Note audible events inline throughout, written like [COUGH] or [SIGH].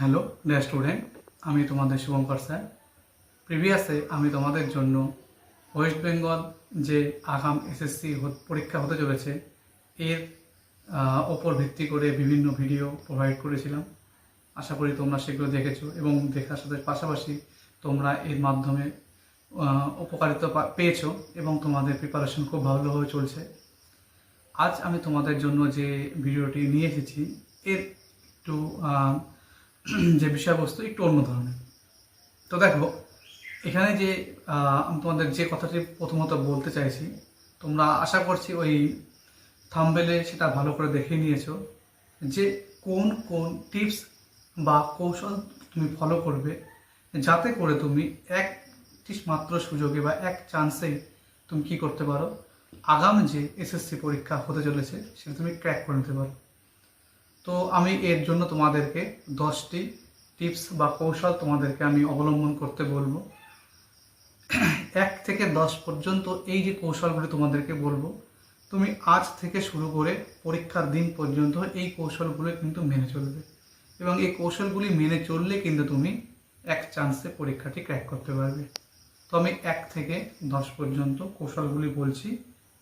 Hello dear student আমি তোমাদের Shubhankar sir. প্রিভিয়াসে আমি তোমাদের জন্য ওয়েস্ট বেঙ্গল যে আগাম এসএসসি পরীক্ষা হতে চলেছে, এর ওপর ভিত্তি করে বিভিন্ন ভিডিও প্রোভাইড করেছিলাম। আশা করি তোমরা সেগুলো দেখেছ এবং দেখার সাথে পাশাপাশি তোমরা এর মাধ্যমে উপকারিতা পেয়েছ এবং তোমাদের প্রিপারেশন খুব ভালোভাবে চলছে। আজ আমি তোমাদের জন্য যে ভিডিওটি নিয়ে এসেছি, এর একটু যে বিষয়বস্তু একটু অন্য ধরনের। তো দেখো, এখানে যে তোমাদের যে কথাটি প্রথমত বলতে চাইছি, তোমরা আশা করছি ওই থাম্বেলে সেটা ভালো করে দেখে নিয়েছো যে কোন কোন টিপস বা কৌশল তুমি ফলো করবে যাতে করে তুমি একটি মাত্র সুযোগে বা এক চান্সেই তুমি কি করতে পারো। আগাম যে এসএসসি পরীক্ষা হতে চলেছে, সেটা তুমি ক্র্যাক করে নিতে পারো। তো আমি এর জন্য তোমাদেরকে দশটি টিপস বা কৌশল তোমাদেরকে আমি অবলম্বন করতে বলব। এক থেকে দশ পর্যন্ত এই যে কৌশলগুলি তোমাদেরকে বলব, তুমি আজ থেকে শুরু করে পরীক্ষার দিন পর্যন্ত এই কৌশলগুলো কিন্তু মেনে চলবে। এবং এই কৌশলগুলি মেনে চললে কিন্তু তুমি এক চান্সে পরীক্ষাটি ক্র্যাক করতে পারবে। তো আমি এক থেকে দশ পর্যন্ত কৌশলগুলি বলছি,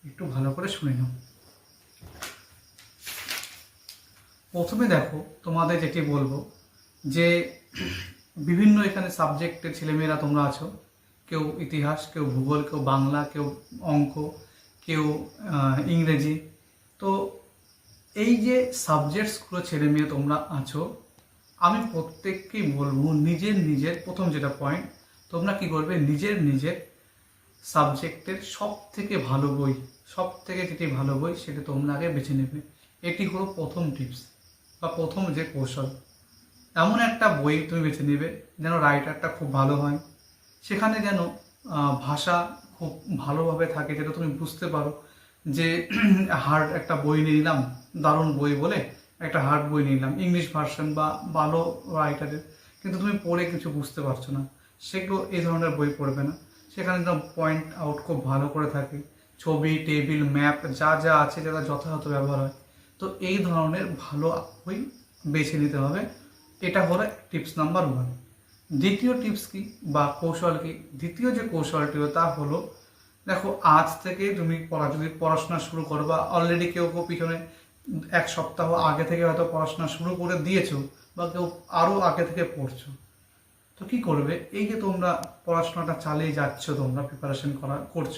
একটু ভালো করে শুনে নাও। প্রথমে দেখো, তোমাদের যেটি বলব, যে বিভিন্ন এখানে সাবজেক্টের ছেলেমেয়েরা তোমরা আছো। কেউ ইতিহাস, কেউ ভূগোল, কেউ বাংলা, কেউ অঙ্ক, কেউ ইংরেজি। তো এই যে সাবজেক্টসগুলো ছেলে মেয়ে তোমরা আছো, আমি প্রত্যেককেই বলব, নিজের নিজের প্রথম যেটা পয়েন্ট তোমরা কি করবে? নিজের নিজের সাবজেক্টের সব থেকে ভালো বই সব থেকে যেটি ভালো বই সেটা তোমরা আগে বেছে নেবে। এটি হলো প্রথম টিপস বা প্রথম যে কৌশল, এমন একটা বই তুমি বেছে নেবে যেন রাইটারটা খুব ভালো হয়। সেখানে যেন ভাষা খুব ভালোভাবে থাকে যেটা তুমি বুঝতে পারো যে [CLEARS THROAT] হার্ড একটা বই নিয়ে নিলাম, দারুণ বই বলে একটা হার্ড বই নিয়ে নিলাম ইংলিশ ভার্সন বা ভালো রাইটারের কিন্তু তুমি পড়ে কিছু বুঝতে পারছ না। সেগুলো এই ধরনের বই পড়বে না। সেখানে একদম পয়েন্ট আউট খুব ভালো করে থাকে। ছবি টেবিল ম্যাপ যা যা আছে যারা যথাযথ ব্যবহার হয়। তো এই ধরনের ভালো বই বেছে নিতে হবে। এটা হলো টিপস নাম্বার ওয়ান। দ্বিতীয় টিপস কি বা কৌশল কি? দ্বিতীয় যে কৌশলটি তা হলো, দেখো, আজ থেকে তুমি পড়া, যদি পড়াশোনা শুরু করো বা অলরেডি কেউ কেউ পিছনে এক সপ্তাহ আগে থেকে হয়তো পড়াশোনা শুরু করে দিয়েছ বা কেউ আরও আগে থেকে পড়ছো, তো কি করবে? এই যে তোমরা পড়াশোনাটা চালিয়ে যাচ্ছ, তোমরা প্রিপারেশন করা, করছ,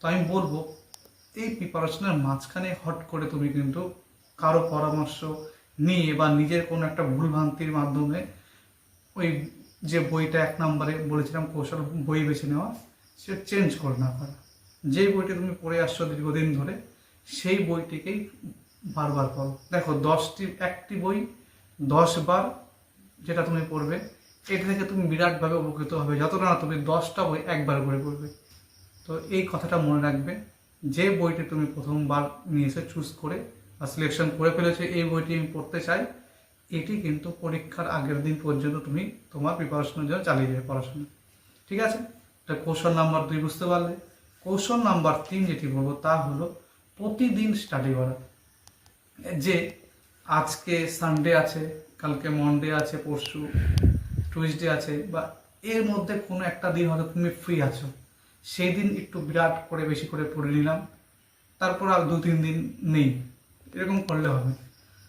তো আমি বলব এই প্রিপারেশনের মাঝখানে হট করে তুমি কিন্তু কারও পরামর্শ নিয়ে বা নিজের কোনো একটা ভুলভ্রান্তির মাধ্যমে ওই যে বইটা এক নম্বরে বলেছিলাম কৌশল বই বেছে নেওয়া সেটা চেঞ্জ করে না করা। যে বইটি তুমি পড়ে আসছো দীর্ঘদিন ধরে, সেই বইটিকেই বারবার পড়ো। দেখো, দশটি, একটি বই দশ বার যেটা তুমি পড়বে, এটা থেকে তুমি বিরাটভাবে উপকৃত হবে। যতটা না, তুমি দশটা বই একবার করে পড়বে। তো এই কথাটা মনে রাখবে। যে বইটি তুমি প্রথমবার নিয়ে এসে চুজ করে বা সিলেকশন করে ফেলেছো, এই বইটি আমি পড়তে চাই। এটি কিন্তু পরীক্ষার আগের দিন পর্যন্ত তুমি তোমার প্রিপারেশনের জন্য চালিয়ে যাবে পড়াশোনা। ঠিক আছে? এটা কৌশল নাম্বার দুই, বুঝতে পারলে? কৌশল নাম্বার তিন যেটি বলব, তা হলো প্রতিদিন স্টাডি করা। যে আজকে সানডে আছে, কালকে মন্ডে আছে, পরশু টুইসডে আছে, বা এর মধ্যে কোনো একটা দিন হয়তো তুমি ফ্রি আছো। সেই দিন একটু বিরাট করে বেশি করে পড়ে নিলাম। তারপর আর দু তিন দিন নেই। এরকম করলে হবে।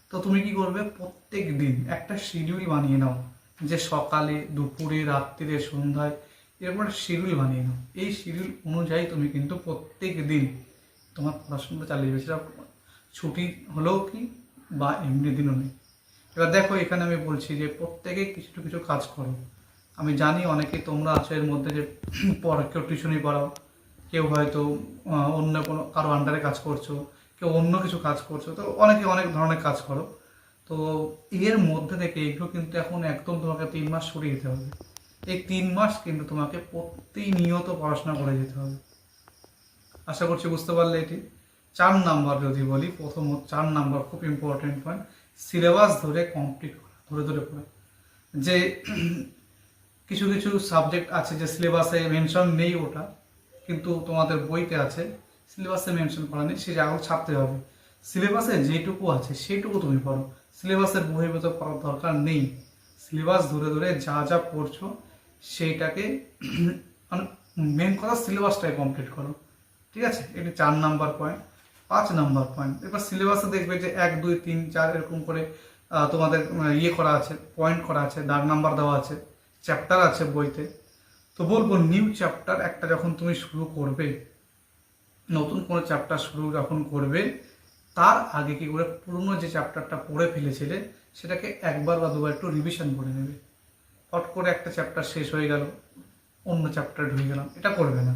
তো তুমি কি করবে? প্রত্যেক দিন একটা শিডিউল বানিয়ে নাও। যে সকালে, দুপুরে, রাত্রিরে, সন্ধ্যায় এরপর শিডিউল বানিয়ে নাও। এই শিডিউল অনুযায়ী তুমি কিন্তু প্রত্যেক দিন তোমার পড়াশোনাটা চালিয়ে যাবে। ছুটি হলেও কি বা এমনি দিনও নেই। এবার দেখো, এখানে আমি বলছি যে প্রত্যেকে কিছু কিছু কাজ করো। আমি জানি অনেকে তোমরা আছো এর মধ্যে যে পড়া, কেউ টিউশনই পড়াও, কেউ হয়তো অন্য কোনো, কারও আন্ডারে কাজ করছ, কেউ অন্য কিছু কাজ করছ, তো অনেকে অনেক ধরনের কাজ করো। তো এর মধ্যে থেকে এগুলো কিন্তু এখন একদম তোমাকে তিন মাস সরিয়ে দিতে হবে। এই তিন মাস কিন্তু তোমাকে প্রতিনিয়ত পড়াশোনা করে যেতে হবে। আশা করছি বুঝতে পারলে এটি। চার নাম্বার যদি বলি প্রথম চার নাম্বার খুব ইম্পর্টেন্ট পয়েন্ট সিলেবাস ধরে কমপ্লিট করা, ধরে ধরে পড়া। যে কিছু কিছু সাবজেক্ট আছে যে সিলেবাসে মেনশন নেই ওটা, কিন্তু তোমাদের বইতে আছে। সিলেবাসে মেনশন করা নেই, সে জায়গাও ছাপতে হবে। সিলেবাসে যেটুকু আছে, সেটুকু তুমি পড়ো। সিলেবাসের বহির্ভূত পড়ার দরকার নেই। সিলেবাস ধরে ধরে যা যা পড়ছো, সেইটাকে [CLEARS THROAT] মেন কথা সিলেবাসটাই কমপ্লিট করো। ঠিক আছে? এটি চার নাম্বার পয়েন্ট পাঁচ নাম্বার পয়েন্ট এবার সিলেবাসে দেখবে যে এক, দুই, তিন, চার এরকম করে তোমাদের ইয়ে করা আছে পয়েন্ট করা আছে, দাগ নাম্বার দেওয়া আছে। চ্যাপ্টার আছে বইতে, তো বলব নিউ চ্যাপ্টার একটা যখন তুমি শুরু করবে, নতুন কোনো চ্যাপ্টার শুরু যখন করবে, তার আগে কি করে পুরনো যে চ্যাপ্টারটা পড়ে ফেলেছিলে, সেটাকে একবার বা দুবার একটু রিভিশন করে নেবে। হট করে একটা চ্যাপ্টার শেষ হয়ে গেল, অন্য চ্যাপ্টার ঢুকে গেলাম, এটা করবে না।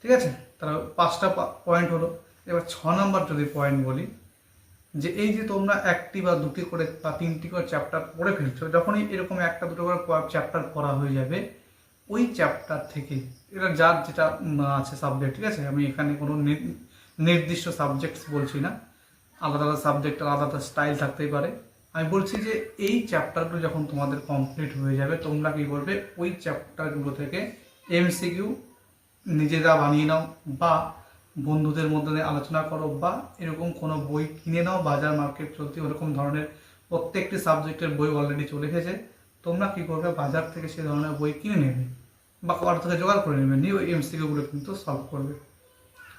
ঠিক আছে? তারা পাঁচটা পয়েন্ট হলো। এবার ছ নম্বর যদি পয়েন্ট বলি যে এই যে তোমরা একটি বা দুটি করে বা তিনটি করে চ্যাপ্টার পড়ে ফেলছো, যখনই এরকম একটা দুটো করে চ্যাপ্টার পড়া হয়ে যাবে, ওই চ্যাপ্টার থেকে এটা যার যেটা আছে সাবজেক্ট ঠিক আছে? আমি এখানে কোনো নির- নির্দিষ্ট সাবজেক্টস বলছি না। আলাদা আলাদা সাবজেক্ট আলাদা আলাদা স্টাইল থাকতেই পারে। আমি বলছি যে এই চ্যাপ্টারগুলো যখন তোমাদের কমপ্লিট হয়ে যাবে, তোমরা কী করবে? ওই চ্যাপ্টারগুলো থেকে এমসিকিউ নিজেরা বানিয়ে নাও, বা বন্ধুদের মধ্যে আলোচনা করো বা এরকম কোনো বই কিনে নাও, বাজার মার্কেট চলতি ওরকম ধরনের প্রত্যেকটি সাবজেক্টের বই অলরেডি চলে এসেছে। তোমরা কি করবে? বাজার থেকে সেই ধরনের বই কিনে নেবে বা কারোর থেকে জোগাড় করে নেবে নিয়ে ওই এমসিকিউগুলো কিন্তু সলভ করবে।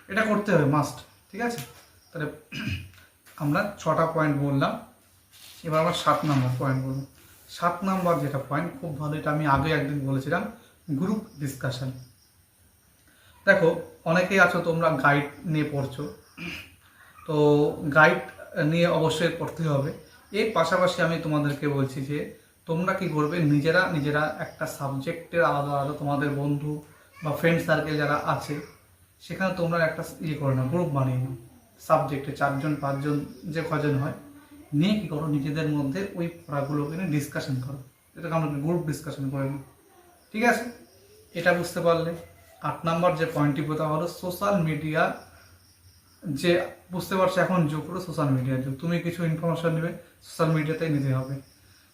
এটা করতে হবে মাস্ট ঠিক আছে? তাহলে [CLEARS THROAT] আমরা ছটা পয়েন্ট বললাম। এবার আমরা সাত নম্বর পয়েন্ট বলব। সাত নম্বর যেটা পয়েন্ট খুব ভালো, এটা আমি আগে একদিন বলেছিলাম গ্রুপ ডিসকাশন দেখো অনেকেই আছো, তোমরা গাইড নিয়ে পড়ছো। তো গাইড নিয়ে অবশ্যই পড়তে হবে। এর পাশাপাশি আমি তোমাদেরকে বলছি যে, তোমরা কি করবে, নিজেরা নিজেরা একটা সাবজেক্টের আলাদা আলাদা তোমাদের বন্ধু বা ফ্রেন্ড সার্কেল যারা আছে, সেখানে তোমরা একটা ইয়ে করো না গ্রুপ বানিয়ে নাও। সাবজেক্টে চারজন, পাঁচজন, যে কজন হয়, নিয়ে কি করো, নিজেদের মধ্যে ওই পড়াগুলোকে নিয়ে ডিসকাশন করো। এটাকে আমরা গ্রুপ ডিসকাশন করে নিই ঠিক আছে? এটা বুঝতে পারলে। আট নাম্বার যে পয়েন্টটি বোঝা হলো সোশ্যাল মিডিয়া যে বুঝতে পারছ এখন যুগ হলো সোশ্যাল মিডিয়ার যুগ। তুমি কিছু ইনফরমেশন নেবে সোশ্যাল মিডিয়াতেই নিতে হবে।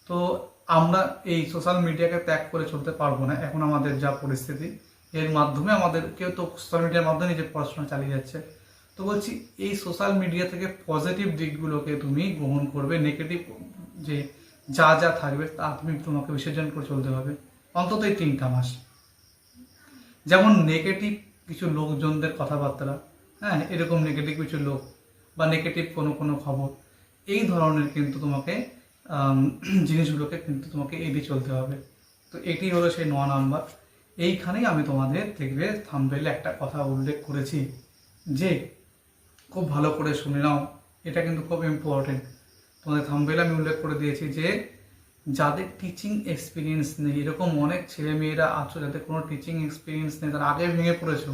তো আমরা এই সোশ্যাল মিডিয়াকে ত্যাগ করে চলতে পারব না। এখন আমাদের যা পরিস্থিতি, এর মাধ্যমে আমাদের কেউ তো সোশ্যাল মিডিয়ার মাধ্যমে নিজের পড়াশোনা চালিয়ে যাচ্ছে। তো বলছি, এই সোশ্যাল মিডিয়া থেকে পজিটিভ দিকগুলোকে তুমি গ্রহণ করবে নেগেটিভ যে যা যা থাকবে, তা তুমি তোমাকে বিসর্জন করে চলতে হবে। অন্তত এই তিনটা মাস। যেমন নেগেটিভ কিছু লোকজনদের কথাবার্তা হ্যাঁ এরকম নেগেটিভ কিছু লোক বা নেগেটিভ কোনো কোনো খবর, এই ধরনের কিন্তু তোমাকে [CLEARS THROAT] জিনিসগুলোকে কিন্তু তোমাকে এড়িয়ে চলতে হবে। তো এটি হলো সেই ন নাম্বার। এইখানেই আমি তোমাদের দেখবে থামবেলে একটা কথা উল্লেখ করেছি যে, খুব ভালো করে শুনে নাও, এটা কিন্তু খুব ইম্পর্টেন্ট তোমাদের থামবেলে আমি উল্লেখ করে দিয়েছি যে যাদের টিচিং এক্সপিরিয়েন্স নেই, এরকম অনেক ছেলে মেয়েরা আছো যাদের কোনো টিচিং এক্সপিরিয়েন্স নেই, তারা আগে ভেঙে পড়েছো।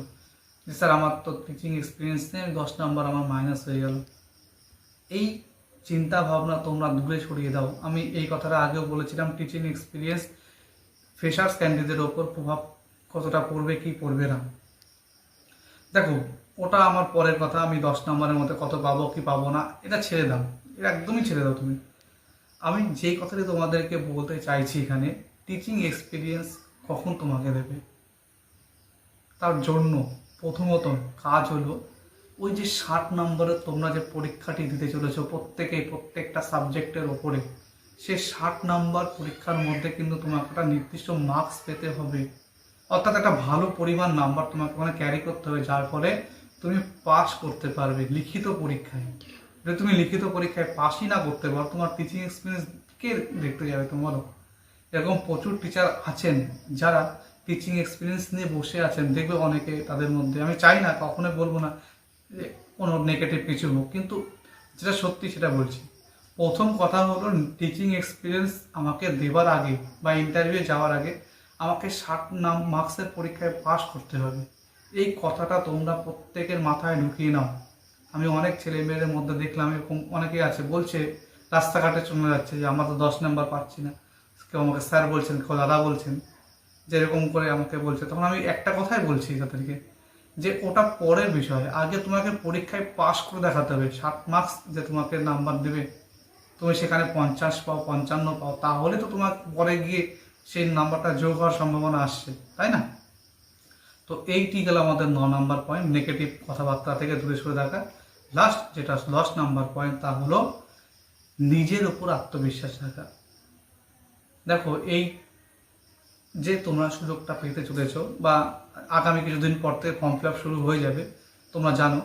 যে স্যার আমার তো টিচিং এক্সপিরিয়েন্স নেই, আমি দশ নাম্বার আমার মাইনাস হয়ে গেল। এই চিন্তা ভাবনা তোমরা দূরে সরিয়ে দাও। আমি এই কথাটা আগেও বলেছিলাম টিচিং এক্সপিরিয়েন্স ফ্রেশার্স ক্যান্ডিডেটের ওপর প্রভাব কতটা পড়বে, কি পড়বে না। দেখো, ওটা আমার পরের কথা, আমি দশ নম্বরের মধ্যে কত পাবো, কি পাবো না, এটা ছেড়ে দাও। এটা একদমই ছেড়ে দাও তুমি। আমি যেই কথাটি তোমাদেরকে বলতে চাইছি এখানে টিচিং এক্সপিরিয়েন্স কখন তোমাকে দেবে? তার জন্য প্রথমত কাজ হলো, ওই যে ষাট নম্বরে তোমরা যে পরীক্ষাটি দিতে চলেছো, প্রত্যেকে প্রত্যেকটা সাবজেক্টের ওপরে, সে ষাট নাম্বার পরীক্ষার মধ্যে কিন্তু তোমাকে একটা নির্দিষ্ট মার্কস পেতে হবে। অর্থাৎ একটা ভালো পরিমাণ নাম্বার তোমাকে ওখানে ক্যারি করতে হবে, যার ফলে তুমি পাস করতে পারবে লিখিত পরীক্ষায়। যদি তুমি লিখিত পরীক্ষায় পাসই না করতে পারো, তোমার টিচিং এক্সপিরিয়েন্স কে দেখতে যাবে তোমারও এরকম প্রচুর টিচার আছেন যারা টিচিং এক্সপিরিয়েন্স নিয়ে বসে আছেন, দেখবে অনেকে তাদের মধ্যে। আমি চাই না, কখনোই বলব না যে কোনো নেগেটিভ কিছু হোক, কিন্তু যেটা সত্যি সেটা বলছি। প্রথম কথা হলো টিচিং এক্সপিরিয়েন্স আমাকে দেবার আগে বা ইন্টারভিউ যাওয়ার আগে আমাকে ষাট নাম মার্কসের পরীক্ষায় পাস করতে হবে। এই কথাটা তোমরা প্রত্যেকের মাথায় ঢুকিয়ে নাও। আমি অনেক ছেলে মেয়েদের মধ্যে দেখলাম, এরকম অনেকেই আছে, বলছে, রাস্তাঘাটে চলে যাচ্ছে যে, আমরা তো দশ নাম্বার পাচ্ছি না। কেউ আমাকে স্যার বলছেন, কেউ দাদা বলছেন যে এরকম করে আমাকে বলছে। তখন আমি একটা কথাই বলছি তাদেরকে, যে ওটা পরের বিষয়। আগে তোমাকে পরীক্ষায় পাশ করে দেখাতে হবে, ষাট মার্কস যে তোমাকে নাম্বার দেবে, তুমি সেখানে পঞ্চাশ পাও, পঞ্চান্ন পাও, তাহলে তো তোমার পরে গিয়ে সেই নাম্বারটা যোগ হওয়ার সম্ভাবনা আসছে, তাই না? তো এইটি গেল আমাদের ন নাম্বার পয়েন্ট নেগেটিভ কথাবার্তা থেকে দূরে সরে থাকা। লাস্ট যেটা দশ নাম্বার পয়েন্ট তা হলো নিজের উপর আত্মবিশ্বাস রাখা। দেখো, এই যে তোমরা সুযোগটা পেতে চলেছ বা আগামী কিছুদিন পর থেকে ফর্ম ফিল শুরু হয়ে যাবে, তোমরা জানো।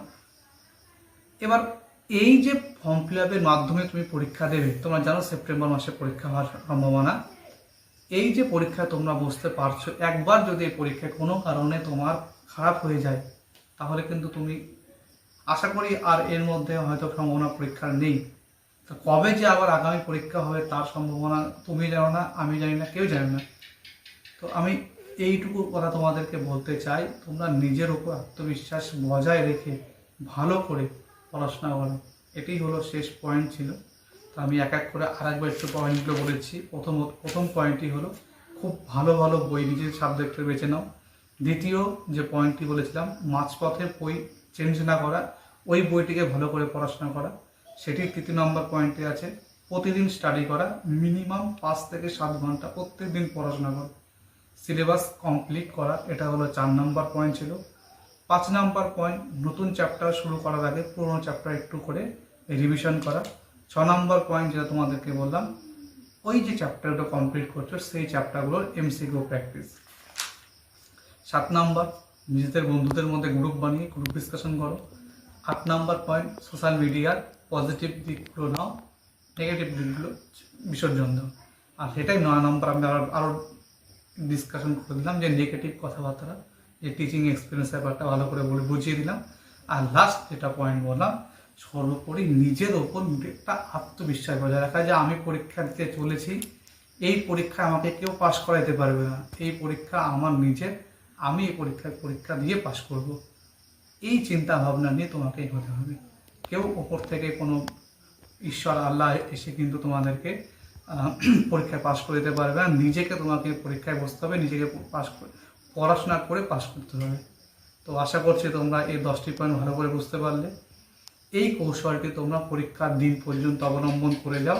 এবার এই যে ফর্ম ফিল মাধ্যমে তুমি পরীক্ষা দেবে, তোমরা জানো সেপ্টেম্বর মাসে পরীক্ষা হওয়ার সম্ভাবনা। এই যে পরীক্ষায় তোমরা বসতে পারছ, একবার যদি এই পরীক্ষায় কোনো কারণে তোমার খারাপ হয়ে যায়, তাহলে কিন্তু তুমি, আশা করি আর এর মধ্যে হয়তো সম্ভাবনা পরীক্ষার নেই। তো কবে যে আবার আগামী পরীক্ষা হবে তার সম্ভাবনা তুমি জানো না, আমি জানি না, কেউ জানে না। তো আমি এইটুকু কথা তোমাদেরকে বলতে চাই, তোমরা নিজের উপর আত্মবিশ্বাস বজায় রেখে ভালো করে পড়াশোনা করো। এটাই হলো শেষ পয়েন্ট ছিল। তো আমি এক এক করে আর একবার একটু পয়েন্টগুলো বলেছি। প্রথম প্রথম পয়েন্টটি হলো, খুব ভালো ভালো বই নিজের সাবজেক্টে বেছে নাও। দ্বিতীয় যে পয়েন্টটি বলেছিলাম, মাঝপথে বই চেঞ্জ না করা, ওই বইটিকে ভালো করে পড়াশোনা করা। সেটির তৃতীয় নম্বর পয়েন্টে আছে, প্রতিদিন স্টাডি করা মিনিমাম পাঁচ থেকে সাত ঘণ্টা প্রত্যেক দিন পড়াশোনা করা। সিলেবাস কমপ্লিট করা, এটা হলো চার নম্বর পয়েন্ট ছিল। পাঁচ নম্বর পয়েন্ট নতুন চ্যাপ্টার শুরু করার আগে পুরোনো চ্যাপ্টার একটু করে রিভিশন করা। ছ নম্বর পয়েন্ট যেটা তোমাদেরকে বললাম, ওই যে চ্যাপ্টারটা কমপ্লিট করছ, সেই চ্যাপ্টারগুলোর এমসিকিউ প্র্যাকটিস সাত নাম্বার, নিজেদের বন্ধুদের মধ্যে গ্রুপ বানিয়ে গ্রুপ ডিসকাশন করো। আট নাম্বার পয়েন্ট সোশ্যাল মিডিয়ার পজিটিভ দিকগুলো নাও নেগেটিভ দিকগুলো বিসর্জন দাও। আর সেটাই নয় নম্বর, আমি আরও আরও ডিসকাশন করে দিলাম যে নেগেটিভ কথাবার্তা, যে টিচিং এক্সপিরিয়েন্স ব্যাপারটা ভালো করে বলে বুঝিয়ে দিলাম। আর লাস্ট যেটা পয়েন্ট বললাম সর্বোপরি নিজের ওপর একটা আত্মবিশ্বাস বজায় রাখা। যে আমি পরীক্ষা দিতে চলেছি, এই পরীক্ষা আমাকে কেউ পাশ করাইতে পারবে না। এই পরীক্ষা আমার নিজের, আমি এই পরীক্ষায় পরীক্ষা দিয়ে পাশ করব। এই চিন্তা ভাবনা নিয়ে তোমাকে এগোতে হবে। কেউ ওপর থেকে কোনো ঈশ্বর, আল্লাহ এসে কিন্তু তোমাদেরকে পরীক্ষায় পাশ করে দিতে পারবে না। নিজেকে তোমাকে পরীক্ষায় বসতে হবে, নিজেকে পাশ করে, পড়াশোনা করে পাশ করতে হবে। তো আশা করছি তোমরা এই দশটি পয়েন্ট ভালো করে বুঝতে পারলে। এই কৌশলটি তোমরা পরীক্ষার দিন পর্যন্ত অবলম্বন করে যাও।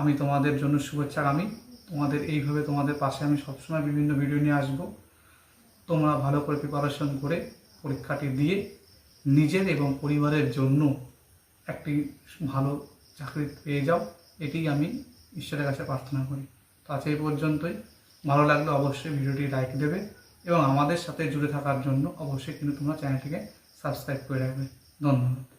আমি তোমাদের জন্য শুভেচ্ছা, আমি তোমাদের এইভাবে তোমাদের পাশে আমি সবসময় বিভিন্ন ভিডিও নিয়ে আসব। তোমরা ভালো করে প্রিপারেশন করে পরীক্ষাটি দিয়ে নিজের এবং পরিবারের জন্য একটি ভালো চাকরি পেয়ে যাও। এটি আমি ঈশ্বরের কাছে প্রার্থনা করি। তো আজ এই পর্যন্তই। ভালো লাগলে অবশ্যই ভিডিওটি লাইক দেবে এবং আমাদের সাথে জুড়ে থাকার জন্য অবশ্যই কিন্তু তোমরা চ্যানেলটিকে সাবস্ক্রাইব করে রাখবে। ধন্যবাদ।